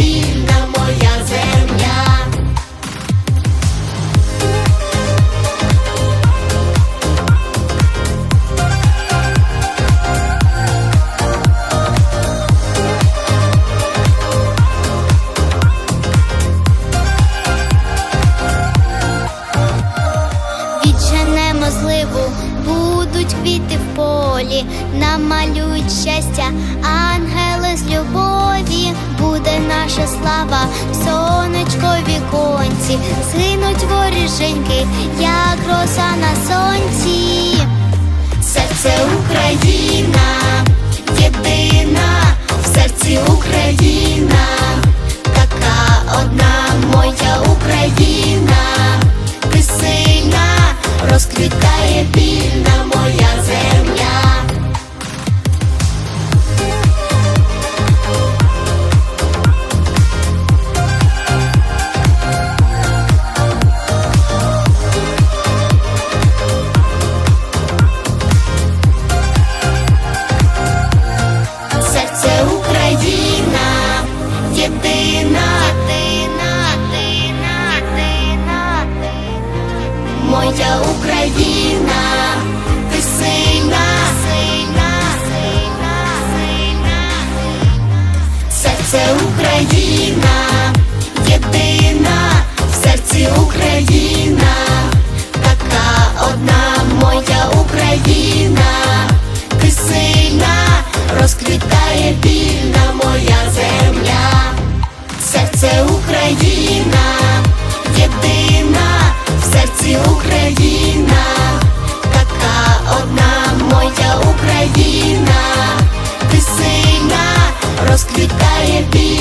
вільна моя земля. Відженемо зливу, будуть квіти в полі, намалюють щастя, ангели з любові, буде наша слава, сонечко віконці, згинуть воріженьки, як роса на сонці. Серце Україна, єдина, в серці Україна, така одна моя Україна, ти сильна, розквітає вільна єдина, єдина, єдина, єдина, моя Україна, ти сильна, сильна, сильна, сильна, серце Україна, єдина, в серці Україна, така одна. Моя Україна, ти сильна, розквітає вільна моя серце Україна, єдина, в серці Україна, така одна моя Україна, ти сильна, розквітає моя